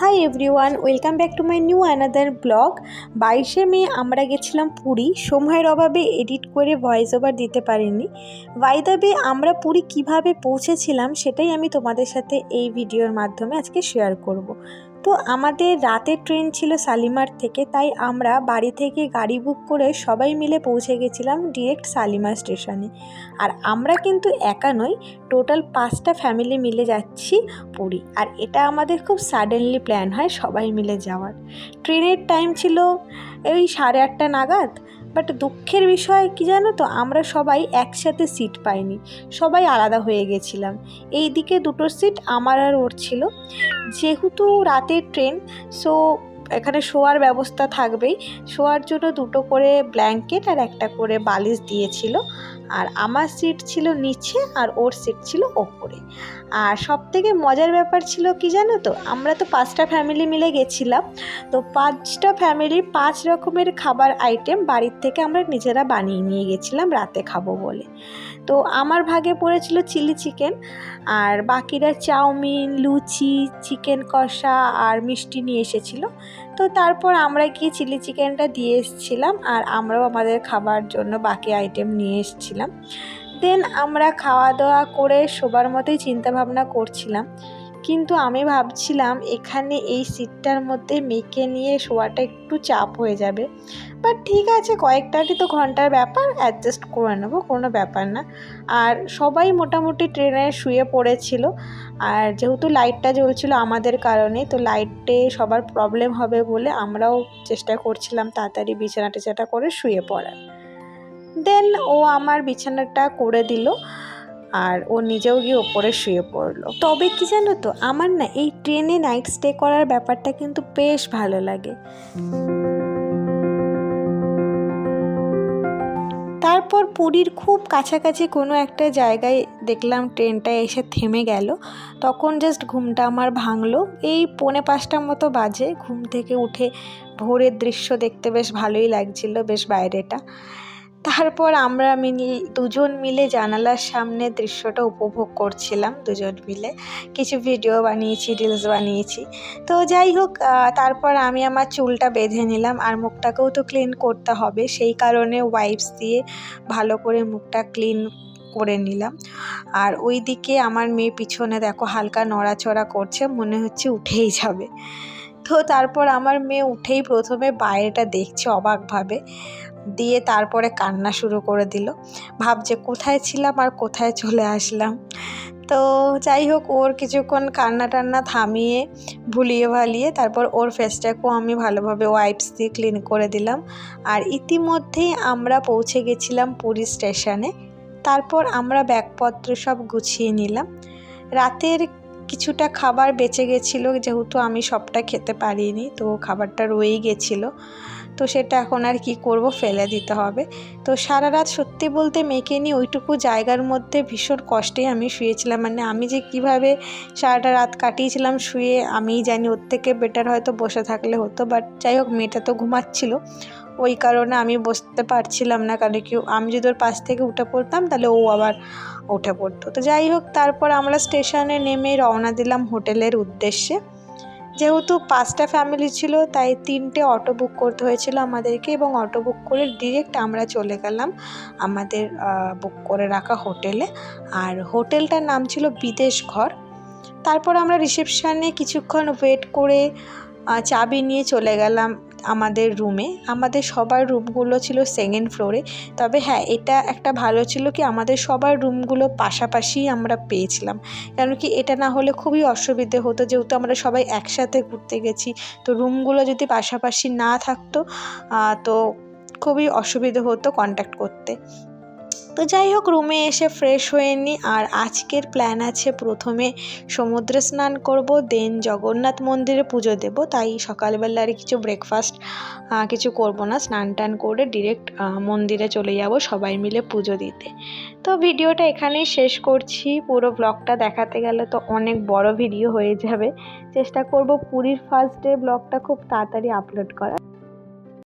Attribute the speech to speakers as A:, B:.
A: Hi everyone welcome back to my new another blog বাইশে মে আমরা গেছিলাম পুরী। সময়ের অভাবে এডিট করে ভয়েস ওভার দিতে পারিনি। ওয়াইদাবে আমরা পুরী কীভাবে পৌঁছেছিলাম সেটাই আমি তোমাদের সাথে এই ভিডিওর মাধ্যমে আজকে শেয়ার করব। তো আমাদের রাতের ট্রেন ছিল শালিমার থেকে, তাই আমরা বাড়ি থেকে গাড়ি বুক করে সবাই মিলে পৌঁছে গেছিলাম ডিরেক্ট শালিমার স্টেশনে আর আমরা কিন্তু একা নই টোটাল পাঁচটা ফ্যামিলি মিলে যাচ্ছি পুরী। আর এটা আমাদের খুব সাডেনলি প্ল্যান হয় সবাই মিলে যাওয়ার। ট্রেনের টাইম ছিল এই সাড়ে আটটা নাগাদ। বাট দুঃখের বিষয় কি জানো তো, আমরা সবাই একসাথে সিট পাইনি। সবাই আলাদা হয়ে গেছিলাম। এই দিকে দুটো সিট আমার আর ওর ছিল। যেহেতু রাতের ট্রেন সো এখানে শোয়ার ব্যবস্থা থাকবেই। শোয়ার জন্য দুটো করে ব্ল্যাঙ্কেট আর একটা করে বালিশ দিয়েছিল। আর আমার সিট ছিল নিচে আর ওর সিট ছিল ওপরে। আর সব থেকে মজার ব্যাপার ছিল কি জানো তো? আমরা তো পাঁচটা ফ্যামিলি মিলে গেছিলাম। তো পাঁচটা ফ্যামিলির পাঁচ রকমের খাবার আইটেম বাড়ির থেকে আমরা নিজেরা বানিয়ে নিয়ে গেছিলাম রাতে খাব বলে। তো আমার ভাগে পড়েছিল চিলি চিকেন আর বাকিরা চাউমিন, লুচি চিকেন কষা আর মিষ্টি নিয়ে এসেছিল। তো তারপর আমরা গিয়ে চিলি চিকেনটা দিয়ে এসেছিলাম আর আমরাও আমাদের খাবার জন্য বাকি আইটেম নিয়ে এসেছিলাম। দেন আমরা খাওয়া দাওয়া করে শোবার মতোই চিন্তাভাবনা করছিলাম। কিন্তু আমি ভাবছিলাম এখানে এই সিটটার মধ্যে মেয়েকে নিয়ে শোয়াটা একটু চাপ হয়ে যাবে। বাট ঠিক আছে কয়েকটাটি তো ঘণ্টার ব্যাপার অ্যাডজাস্ট করে নেব, কোনো ব্যাপার না। আর সবাই মোটামুটি ট্রেনে শুয়ে পড়েছিল। আর যেহেতু লাইটটা জ্বলছিল আমাদের কারণে, তো লাইটে সবার প্রবলেম হবে বলে আমরাও চেষ্টা করছিলাম তাড়াতাড়ি বিছানা টিছানা করে শুয়ে পড়ার। দেন ও আমার বিছানাটা করে দিল আর ও নিজেও গিয়ে ওপরে শুয়ে পড়ল। তবে কি জানো তো, আমার না এই ট্রেনে নাইট স্টে করার ব্যাপারটা কিন্তু বেশ ভালো লাগে। তারপর পুরীর খুব কাছাকাছি কোনো একটা জায়গায় দেখলাম ট্রেনটা এসে থেমে গেল। তখন জাস্ট ঘুমটা আমার ভাঙলো। এই পৌনে পাঁচটার মতো বাজে। ঘুম থেকে উঠে ভোরের দৃশ্য দেখতে বেশ ভালোই লাগছিল, বেশ বাইরেটা। তারপর আমরা মিল, দুজন মিলে জানালার সামনে দৃশ্যটা উপভোগ করছিলাম, দুজন মিলে। কিছু ভিডিও বানিয়েছি রিলস বানিয়েছি। তো যাই হোক তারপর আমি আমার চুলটা বেঁধে নিলাম আর মুখটাকেও তো ক্লিন করতে হবে। সেই কারণে ওয়াইপস দিয়ে ভালো করে মুখটা ক্লিন করে নিলাম। আর ওই দিকে আমার মেয়ে পিছনে দেখো হালকা নড়াচড়া করছে, মনে হচ্ছে উঠেই যাবে। তো তারপর আমার মেয়ে উঠেই প্রথমে বাইরেটা দেখছে অবাকভাবে। দিয়ে তারপরে কান্না শুরু করে দিল। ভাবছে, কোথায় ছিলাম আর কোথায় চলে আসলাম? তো যাই হোক, ওর কিছুক্ষণ কান্না টান্না থামিয়ে, ভুলিয়ে ভালিয়ে তারপর ওর ফেসটাকেও আমি ভালোভাবে ওয়াইপস দিয়ে ক্লিন করে দিলাম। আর ইতিমধ্যেই আমরা পৌঁছে গেছিলাম পুরী স্টেশনে তারপর আমরা ব্যাগপত্র সব গুছিয়ে নিলাম। রাতের কিছুটা খাবার বেঁচে গেছিল, যেহেতু আমি সবটা খেতে পারিনি, তো খাবারটা রয়েই গেছিল। তো সেটা এখন আর কি করব, ফেলে দিতে হবে। তো সারা রাত সত্যি বলতে মেয়েকে নিয়ে ওইটুকু জায়গার মধ্যে ভীষণ কষ্টে আমি শুয়েছিলাম। মানে আমি যে কীভাবে সারাটা রাত কাটিয়েছিলাম শুয়ে আমি জানি ওর থেকে বেটার হয়তো বসে থাকলে হতো বাট যাই হোক মেয়েটা তো ঘুমাচ্ছিল। ওই কারণে আমি বসতে পারছিলাম না, কারণ কি আমি যদি ওর পাশ থেকে উঠে পড়তাম তাহলে ও আবার উঠে পড়তো। তো যাই হোক, তারপর আমরা স্টেশনে নেমে রওনা দিলাম হোটেলের উদ্দেশ্যে। যেহেতু পাঁচটা ফ্যামিলি ছিল, তাই তিনটে অটো বুক করতে হয়েছিল আমাদেরকে এবং অটো বুক করে ডিরেক্ট আমরা চলে গেলাম আমাদের বুক করে রাখা হোটেলে। আর হোটেলটার নাম ছিল বিদেশ ঘর। তারপর আমরা রিসেপশানে কিছুক্ষণ ওয়েট করে চাবি নিয়ে চলে গেলাম। আমাদের রুমে আমাদের সবার রুমগুলো ছিল সেকেন্ড ফ্লোরে তবে হ্যাঁ এটা একটা ভালো ছিল কি, আমাদের সবার রুমগুলো পাশাপাশি আমরা পেয়েছিলাম। কেন কি এটা না হলে খুবই অসুবিধে হতো, যেহেতু আমরা সবাই একসাথে ঘুরতে গেছি। তো রুমগুলো যদি পাশাপাশি না থাকতো তো খুবই অসুবিধে হতো কন্ট্যাক্ট করতে। তো যাই হোক, রুমে এসে ফ্রেশ হয়ে নিই আর আজকের প্ল্যান আছে প্রথমে সমুদ্রে স্নান করব দেন জগন্নাথ মন্দিরে পুজো দেব। তাই সকালবেলা আর কিছু ব্রেকফাস্ট কিছু করব না। স্নান টান করে ডিরেক্ট মন্দিরে চলে যাব সবাই মিলে পুজো দিতে। তো ভিডিওটা এখানেই শেষ করছি। পুরো ব্লগটা দেখাতে গেলে তো অনেক বড় ভিডিও হয়ে যাবে। চেষ্টা করব পুরীর ফার্স্ট ডে ব্লগটা খুব তাড়াতাড়ি আপলোড করার।